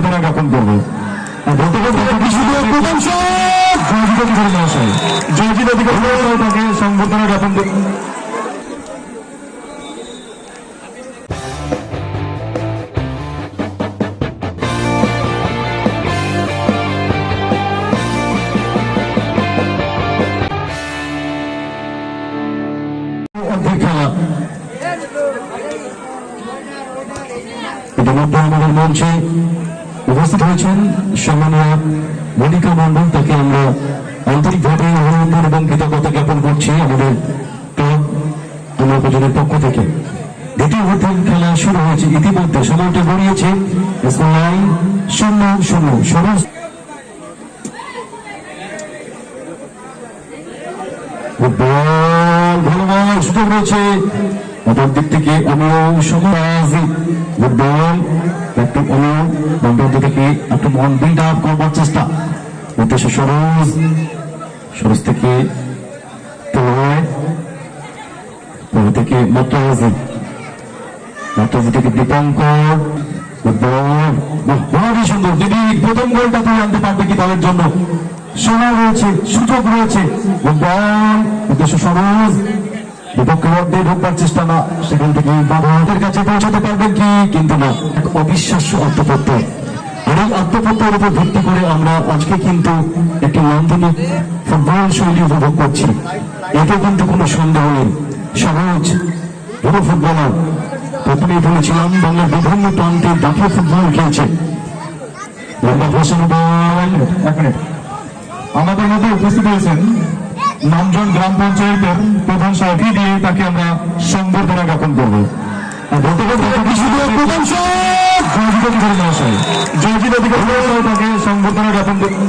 সংবর্ধনা জ্ঞাপন করব আর বলতে বলতে শুধু প্রথম জয়জিৎ অধিকারী মহাশয় উপস্থিত হয়েছেন সম্মানীয় মনিকা মন্ডল তাকে আমরা আন্তরিকভাবে অভিনন্দন এবং কৃতজ্ঞতা জ্ঞাপন করছি আমাদের ক্লাব আমরা উপজনের পক্ষ থেকে। দ্বিতীয় খেলা শুরু হয়েছে ইতিমধ্যে, সময়টা গড়িয়েছে শূন্য শূন্য সরস ফুটবল ভালো বল সুযোগ রয়েছে অপর দিক থেকে অমিয় সমাজ একটু অমিয় বন্ধ থেকে একটু বিল্ড আপ করবার চেষ্টা। উদ্দেশ্য সরোজ সরোজ থেকে প্রলয় প্রলয় থেকে মতাজি মতাজি থেকে দীপঙ্কর। সুন্দর দিদি প্রথম গোলটা তুই আনতে পারবে কি দলের জন্য? সময় রয়েছে, সুযোগ রয়েছে। বল উদ্দেশ্য সরোজ বিপক্ষের মধ্যে চেষ্টা না, সেখান থেকে বাবাদের কাছে পৌঁছাতে পারবেন কি? কিন্তু না, এক অবিশ্বাস্য আত্মপ্রত্যয় আর এই উপর ভিত্তি করে আমরা আজকে কিন্তু একটি নান্দনিক ফুটবল শৈলী উপভোগ করছি। এতে কিন্তু কোনো সন্দেহ নেই। সহজ বড় ফুটবলার প্রথমেই বলেছিলাম, বাংলার বিভিন্ন প্রান্তে জাতীয় ফুটবল খেলছে। এক মিনিট। আমাদের মধ্যে উপস্থিত হয়েছেন নামজন গ্রাম পঞ্চায়েতের প্রধান সাহেব দিয়ে তাকে আমরা সংবর্ধনা জ্ঞাপন করব জ্ঞাপন বলতে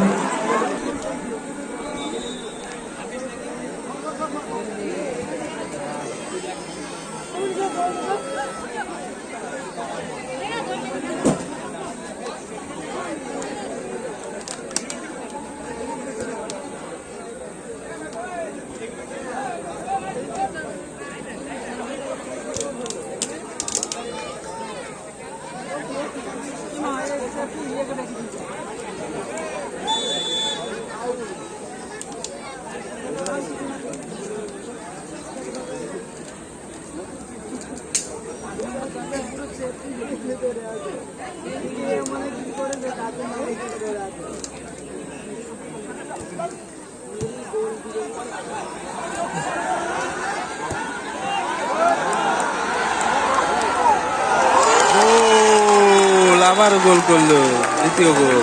আবার গোল করল, দ্বিতীয় গোল।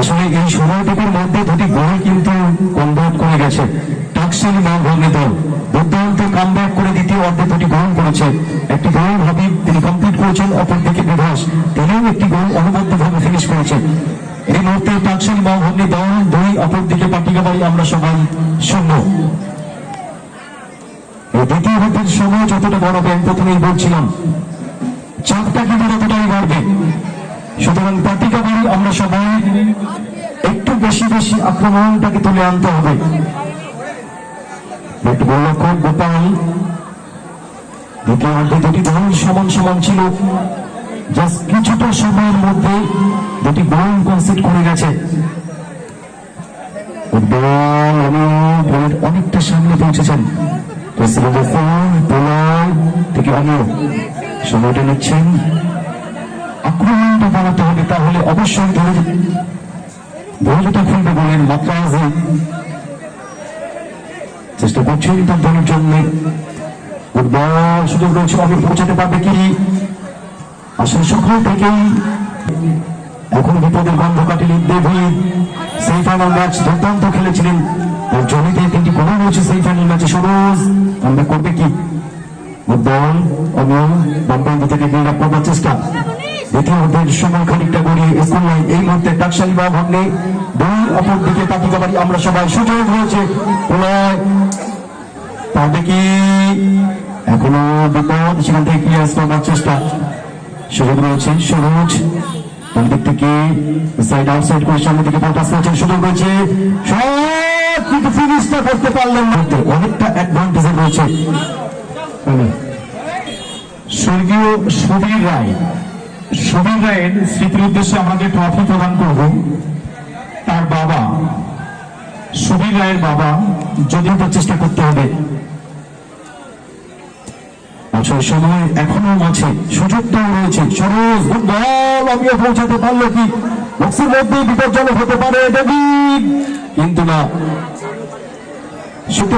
আসলে এই সময়টুকুর মধ্যে দুটি গোল কিন্তু কনভার্ট করে গেছে। টাকসালি নাম ভাঙে দল। দুর্দান্ত কামব্যাক করে দ্বিতীয় অর্ধে দুটি গোল করেছে। একটি গোল হাবিব তিনি কমপ্লিট করেছেন অপরদিকে বিভাস। তিনিও একটি গোল অনবদ্যভাবে ফিনিশ করেছেন। এই মুহূর্তে টাকসালি নাম ভাঙে দল, দুই অপরদিকে পাটিকাবাড়ি আমরা সবাই শূন্য। দ্বিতীয় অর্ধের সময় যতটা বড় ব্যাংক প্রথমেই বলছিলাম বাড়বে সুতরাং পাটিকা বাড়ি আমরা সবাই একটু বেশি বেশি আক্রমণটাকে তুলে আনতে হবে। গোপাল। দ্বিতীয় অর্ধে দুটি দল সমান সমান ছিল। জাস্ট কিছুটা সময়ের মধ্যে দুটি গোল কনসিড করে গেছে। অনেক অনেকটা সামনে পৌঁছেছেন। থেকে অনিয় সময়টা নিচ্ছেন। আক্রমণটা বাড়াতে হবে তাহলে অবশ্যই ধরে ধৈর্যটা খুলবে বলেন মাত্রাজে। চেষ্টা করছেন তার দলের জন্য সুযোগ রয়েছে অনেক পৌঁছাতে পারবে কি? আসলে সকাল থেকেই এখন বিপদের গন্ধ কাটিলেন দেবী সেই ফাইনাল ম্যাচ দুর্দান্ত খেলেছিলেন। জমিতে তিনটি গোল রয়েছে সেই ফাইনাল ম্যাচে সরোজ আমরা করবে কি? ফুটবল, অনিয়ম বামপ্রান্ত থেকে আপ চেষ্টা। অর্ধের সময় খানিকটা গড়িয়ে স্কুল লাইন এই মুহূর্তে টাকশালী বা ভাগ্নে দুই অপর দিকে পাটিকাবাড়ি আমরা সবাই সুযোগ প্রলয় পারবে কি এখনও বিপদ? সেখান থেকে ক্লিয়ার করবার চেষ্টা। সুযোগ রয়েছে সরোজ ডান দিক থেকে সাইড আউটসাইড করে সামনে দিকে পাস করেছেন সুযোগ রয়েছে। শট কিন্তু ফিনিশটা করতে পারলেন না। অনেকটা অ্যাডভান্টেজ রয়েছে। স্বর্গীয় সুধীর রায় সুবীর রায়ের স্মৃতির উদ্দেশ্যে আমরা যে ট্রফি প্রদান করব তার বাবা সুবীর রায়ের বাবা যদি চেষ্টা করতে হবে। আচ্ছা সময় এখনও আছে, সুযোগটাও রয়েছে। সরোজ বল আমিও পৌঁছাতে পারল কি? বক্সের মধ্যে বিপজ্জনক হতে পারে, ডেভিড। কিন্তু না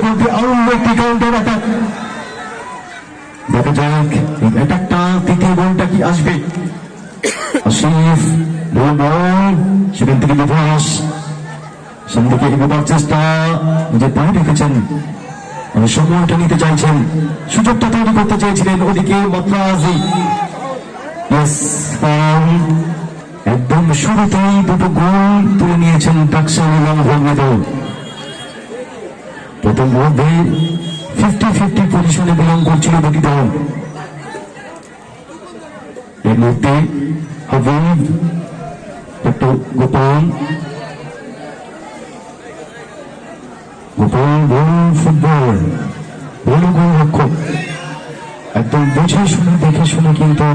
বলতে আরও একটি কাউন্টার অ্যাটাক দেখা যাক অ্যাটাকটা তৃতীয় বলটা কি আসবে? আশিফ বল সেখান থেকে বিভাস সামনে দিকে এগোবার চেষ্টা, নিজের পায়ে রেখেছেন। মানে সময়টা নিতে চাইছেন। সুযোগটা তৈরি করতে চেয়েছিলেন ওদিকে মাত্রাজি. একদম শুরুতেই দুটো গোল তুলে নিয়েছেন টাকসান এবং ভগ্নিত প্রথম মধ্যে ফিফটি ফিফটি পজিশনে বিলং করছিল দুটি দল। এর মধ্যে হাবিব একটু Gopal. Gopal goal football goal goal রক্ষক একদম বুঝে শুনে, দেখে শুনে কিন্তু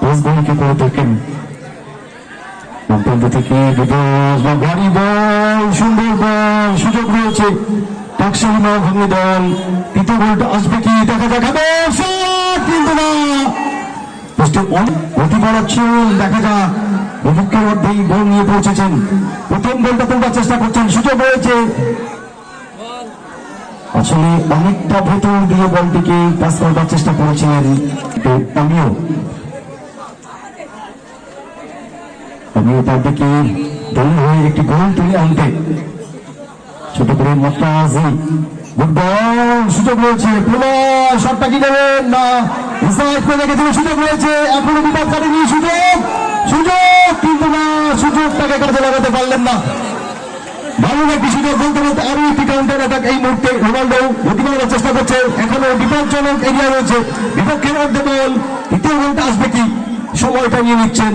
পাসগুলিকে করে থাকেন। থেকে বিপদ বা গাড়ি বল সুন্দর বল সুযোগ রয়েছে। টাকসাই মা ভাঙি দল তৃতীয় বলটা আসবে কি দেখা দেখা গোল গোলটা আসলে অনেকটা ভেতর দিয়ে বলটিকে পাস করবার চেষ্টা করেছিলেন আমিও। তার দিকে হয়ে একটি গোল তুলে আনতে ছোট করে ফুটবল সুযোগ রয়েছে। পুনঃ শটটা কি নেবেন না সুযোগ রয়েছে। এখনও সুযোগ সুযোগ, কিন্তু না, সুযোগটাকে কাজে লাগাতে পারলেন না। ভালো একটি সুযোগ বলতে আরও একটি এই মুহূর্তে রোনাল্ডো গতি করার চেষ্টা করছে। এখনও বিপজ্জনক এরিয়া রয়েছে। বিপক্ষের মধ্যে বল দ্বিতীয় গোলটা আসবে কি? সময়টা নিয়ে নিচ্ছেন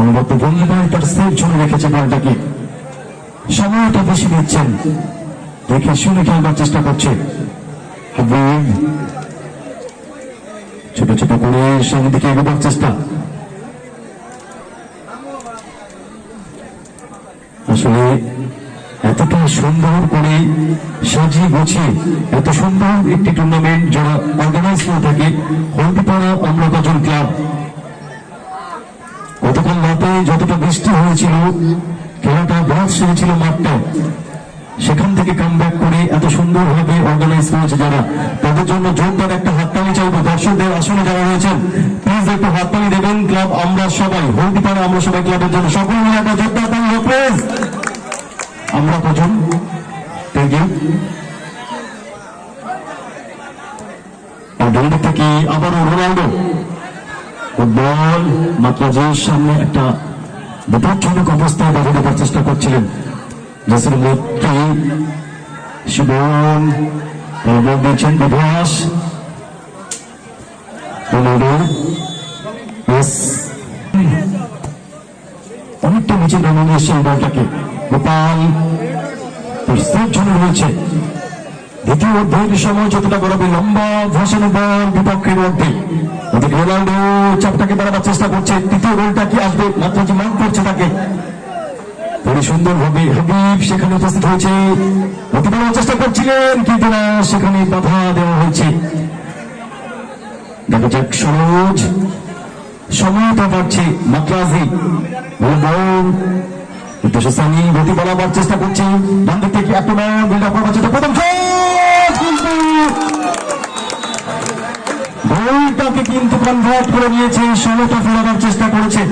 অনুগত বন্ধুবাই তার সেভ জন্য রেখেছে বলটাকে সময়টা বেশি দিচ্ছেন দেখে শুনে খেলবার চেষ্টা করছে। ছোট ছোট করে সামনে দিকে এগোবার চেষ্টা। আসলে এতটা সুন্দর করে সাজিয়ে গুছিয়ে, এত সুন্দর একটি টুর্নামেন্ট যারা অর্গানাইজ করে থাকে হলদিপাড়া অম্লকাজন ক্লাব রাতে যতটা বৃষ্টি হয়েছিল, খেলাটা বরফ সেরেছিল মাঠটা। সেখান থেকে কাম করে এত সুন্দরভাবে অর্গানাইজ করেছে যারা। তাদের জন্য জোরদার একটা হাততালি চাইব। দর্শকদের আসনে যারা রয়েছেন প্লিজ একটু হাততালি দেবেন। ক্লাব আমরা সবাই, হলদিপাড়া আমরা সবাই, ক্লাবের জন্য সকল মিলে একটা জোরদার মাত্রাজের সামনে একটা বিপজ্জনক অবস্থায় বাধা দেবার চেষ্টা করছিলেন বল দিয়েছেন বিভাস অনেকটা নিচে নামিয়ে এসেছেন বলটাকে গোপাল জন্য রয়েছে দ্বিতীয় অধ্যায়ের সময় যতটা গড়াবে লম্বা ভাসানো বল বিপক্ষের মধ্যে। রোনাল্ডো চাপটাকে বাড়াবার চেষ্টা করছে, তৃতীয় গোলটা কি আসবে? মাত্র যে মান করছে তাকে। খুবই সুন্দর ভাবে হাবিব সেখানে উপস্থিত হয়েছে। গতি চেষ্টা করছিলেন, কিন্তু না, সেখানে বাধা দেওয়া হয়েছে। দেখা যাক সরোজ সময়টা উদ্দেশ্য সানি গতি চেষ্টা করছে। দিক থেকে আক্রমণ বিল্ড আপ করার প্রথম গোলটাকে কিন্তু কনভার্ট করে নিয়েছে ষোলোটা ফেরাবার চেষ্টা করেছে।